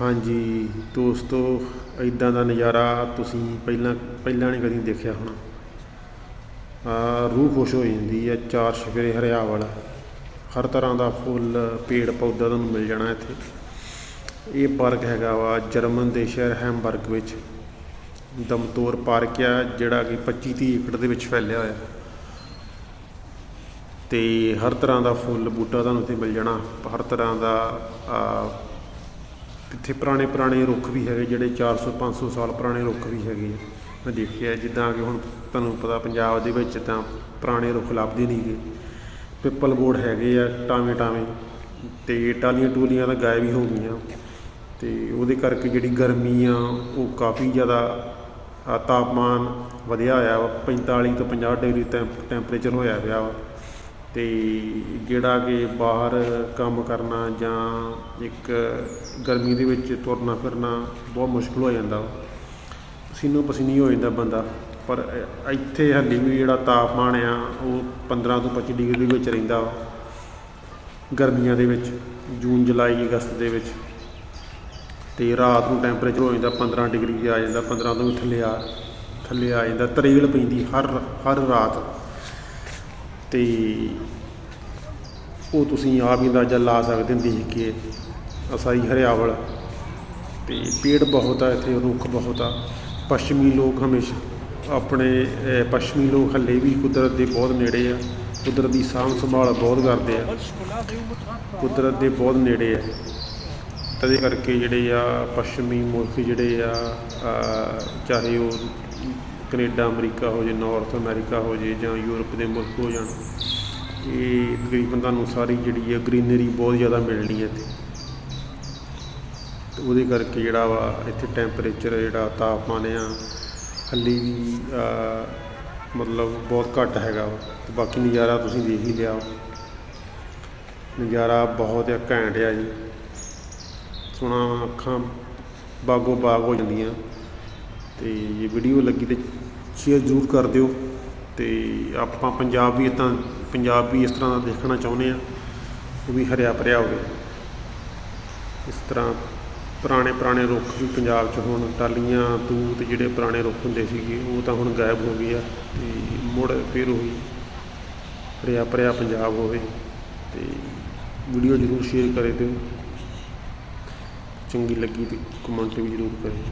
ਹਾਂਜੀ, ਦੋਸਤੋ ਇਦਾਂ ਦਾ ਨਜ਼ਾਰਾ ਤੁਸੀਂ ਪਹਿਲਾਂ ਪਹਿਲਾਂ ਨਹੀਂ ਕਦੀ ਦੇਖਿਆ ਹੋਣਾ। ਆ, ਰੂਹ ਖੁਸ਼ ਹੋ ਜਾਂਦੀ ਹੈ ਚਾਰ ਸਫੇਰੇ ਹਰਿਆਵਲ ਹਰ ਤਰ੍ਹਾਂ ਦਾ ਫੁੱਲ, ਪੇੜ, ਪੌਦਾ ਤੁਹਾਨੂੰ ਮਿਲ ਜਾਣਾ ਇੱਥੇ। ਇਹ ਪਾਰਕ ਹੈਗਾ ਵਾ ਜਰਮਨ ਦੇ ਸ਼ਹਿਰ ਹੈਮਬਰਗ ਵਿੱਚ। ਦਮਤੋਰ ਪਾਰਕ ਆ, ਜਿਹੜਾ ਕਿ 25 30 ਏਕੜ ਦੇ ਵਿੱਚ ਫੈਲਿਆ ਹੋਇਆ। ਤੇ ਹਰ ਤਰ੍ਹਾਂ ਦਾ ਫੁੱਲ, ਬੂਟਾ ਤੁਹਾਨੂੰ ਇੱਥੇ ਮਿਲ ਜਾਣਾ। ਹਰ ਤਰ੍ਹਾਂ ਦਾ ਇੱਥੇ ਪੁਰਾਣੇ ਪੁਰਾਣੇ ਰੁੱਖ ਵੀ ਹੈਗੇ, ਜਿਹੜੇ 400 500 ਸਾਲ ਪੁਰਾਣੇ ਰੁੱਖ ਵੀ ਹੈਗੇ ਆ। ਮੈਂ ਦੇਖਿਆ ਜਿੱਦਾਂ ਕਿ ਹੁਣ ਤੁਹਾਨੂੰ ਪਤਾ ਪੰਜਾਬ ਦੇ ਵਿੱਚ ਤਾਂ ਪੁਰਾਣੇ ਰੁੱਖ ਲੱਭਦੇ ਨਹੀਂਗੇ ਪਿੱਪਲ ਬੋਰਡ ਹੈਗੇ ਆ, ਟਾਵੇਂ ਟਾਵੇਂ, ਤੇ ਟਾਲੀਆਂ ਟੂਲੀਆਂ ਤਾਂ ਗਾਇਬ ਹੀ ਹੋ ਗਈਆਂ। ਤੇ ਉਹਦੇ ਕਰਕੇ ਜਿਹੜੀ ਗਰਮੀ ਆ, ਉਹ ਕਾਫੀ ਜ਼ਿਆਦਾ ਤਾਪਮਾਨ ਵਧਿਆ ਹੋਇਆ ਵਾ 45 ਤੋਂ 50 ਡਿਗਰੀ ਟੈਂਪ, ਟੈਂਪਰੇਚਰ ਹੋਇਆ ਪਿਆ ਵਾ। ਅਤੇ ਜਿਹੜਾ ਕਿ ਬਾਹਰ ਕੰਮ ਕਰਨਾ ਜਾਂ ਇੱਕ ਗਰਮੀ ਦੇ ਵਿੱਚ ਤੁਰਨਾ ਫਿਰਨਾ ਬਹੁਤ ਮੁਸ਼ਕਿਲ ਹੋ ਜਾਂਦਾ। ਪਸੀਨੋ ਪਸੀਨੀ ਹੋ ਜਾਂਦਾ ਬੰਦਾ, ਪਰ ਇੱਥੇ ਹਾਲੇ ਵੀ ਜਿਹੜਾ ਤਾਪਮਾਨ ਆ, ਉਹ 15 ਤੋਂ 25 ਡਿਗਰੀ ਦੇ ਵਿੱਚ ਰਹਿੰਦਾ ਗਰਮੀਆਂ ਦੇ ਵਿੱਚ, ਜੂਨ, ਜੁਲਾਈ, ਅਗਸਤ ਦੇ ਵਿੱਚ। ਤੇ ਰਾਤ ਨੂੰ ਟੈਂਪਰੇਚਰ ਹੋ ਜਾਂਦਾ 15 ਡਿਗਰੀ ਆ ਜਾਂਦਾ 15 ਤੋਂ ਵੀ ਥੱਲੇ ਆ ਥੱਲੇ ਆ ਜਾਂਦਾ, ਤਰੇਲ ਪੈਂਦੀ ਹਰ ਹਰ ਰਾਤ। ਤੇ ਉਹ ਤੁਸੀਂ ਆਪ ਹੀ ਅੰਦਾਜ਼ਾ ਲਾ ਸਕਦੇ ਹੋ ਦੇਖ ਕੇ ਅਸਾਈ ਹਰਿਆਵਲ ਤੇ ਪੇੜ ਬਹੁਤ ਆ ਇੱਥੇ ਰੁੱਖ ਬਹੁਤ ਆ। ਪੱਛਮੀ ਲੋਕ ਹਮੇਸ਼ਾ ਆਪਣੇ ਪੱਛਮੀ ਲੋਕ ਹੱਲੇ ਵੀ ਕੁਦਰਤ ਦੇ ਬਹੁਤ ਨੇੜੇ ਆ। ਕੁਦਰਤ ਦੀ ਸਾਂਭ ਸੰਭਾਲ ਬਹੁਤ ਕਰਦੇ ਆ। ਕੁਦਰਤ ਦੇ ਬਹੁਤ ਨੇੜੇ ਆ। ਤਦੇ ਕਰਕੇ ਜਿਹੜੇ ਆ ਪੱਛਮੀ ਮੁਲਕ ਜਿਹੜੇ ਆ, ਚਾਹੇ ਉਹ ਕੈਨੇਡਾ, ਅਮਰੀਕਾ ਹੋ ਜੇ ਨਾਰਥ ਅਮਰੀਕਾ ਹੋ ਜੇ ਜਾਂ ਯੂਰਪ ਦੇ ਮੁਲਕ ਹੋ ਜਾਣ, ਇਹ ਤਕਰੀਬਨ ਤੁਹਾਨੂੰ ਸਾਰੀ ਜਿਹੜੀ ਹੈ ਗ੍ਰੀਨਰੀ ਬਹੁਤ ਜ਼ਿਆਦਾ ਮਿਲਣੀ ਹੈ ਇੱਥੇ। ਤੇ ਉਹਦੇ ਕਰਕੇ ਜਿਹੜਾ ਵਾ ਇੱਥੇ ਟੈਂਪਰੇਚਰ ਜਿਹੜਾ ਤਾਪਮਾਨ ਆ, ਹੱਲੀ ਵੀ ਮਤਲਬ ਬਹੁਤ ਘੱਟ ਹੈਗਾ ਵਾ। ਤੇ ਬਾਕੀ ਨਜ਼ਾਰਾ ਤੁਸੀਂ ਦੇਖ ਹੀ ਲਿਆ ਨਜ਼ਾਰਾ ਬਹੁਤ ਆ, ਘੈਂਟ ਆ ਜੀ। ਸੋਹਣਾ ਅੱਖਾਂ ਬਾਗੋ ਬਾਗ ਹੋ ਜਾਂਦੀਆਂ। ਤੇ ਜੇ ਵੀਡੀਓ ਲੱਗੀ ਤੇ ਸ਼ੇਅਰ ਜ਼ਰੂਰ ਕਰ ਦਿਓ ਤੇ ਆਪਾਂ ਪੰਜਾਬ ਵੀ ਇਦਾਂ, ਪੰਜਾਬ ਵੀ ਇਸ ਤਰ੍ਹਾਂ ਦਾ ਦੇਖਣਾ ਚਾਹੁੰਦੇ ਆ ਉਹ ਵੀ ਹਰਿਆ ਭਰਿਆ ਹੋਵੇ। ਇਸ ਤਰ੍ਹਾਂ ਪੁਰਾਣੇ ਪੁਰਾਣੇ ਰੁੱਖ ਵੀ ਪੰਜਾਬ 'ਚ ਹੁਣ ਟਾਲੀਆਂ ਤੂਤ ਜਿਹੜੇ ਪੁਰਾਣੇ ਰੁੱਖ ਹੁੰਦੇ ਸੀਗੇ, ਉਹ ਤਾਂ ਹੁਣ ਗਾਇਬ ਹੋ ਗਏ ਆ ਤੇ ਮੁੜ ਫਿਰ ਉਹੀ ਹਰਿਆ ਭਰਿਆ ਪੰਜਾਬ ਹੋਵੇ ਤੇ ਵੀਡੀਓ ਜ਼ਰੂਰ ਸ਼ੇਅਰ ਕਰੇ ਦਿਓ। ਚੰਗੀ ਲੱਗੀ ਤੇ ਕਮੈਂਟ ਵੀ ਜ਼ਰੂਰ ਕਰੇ।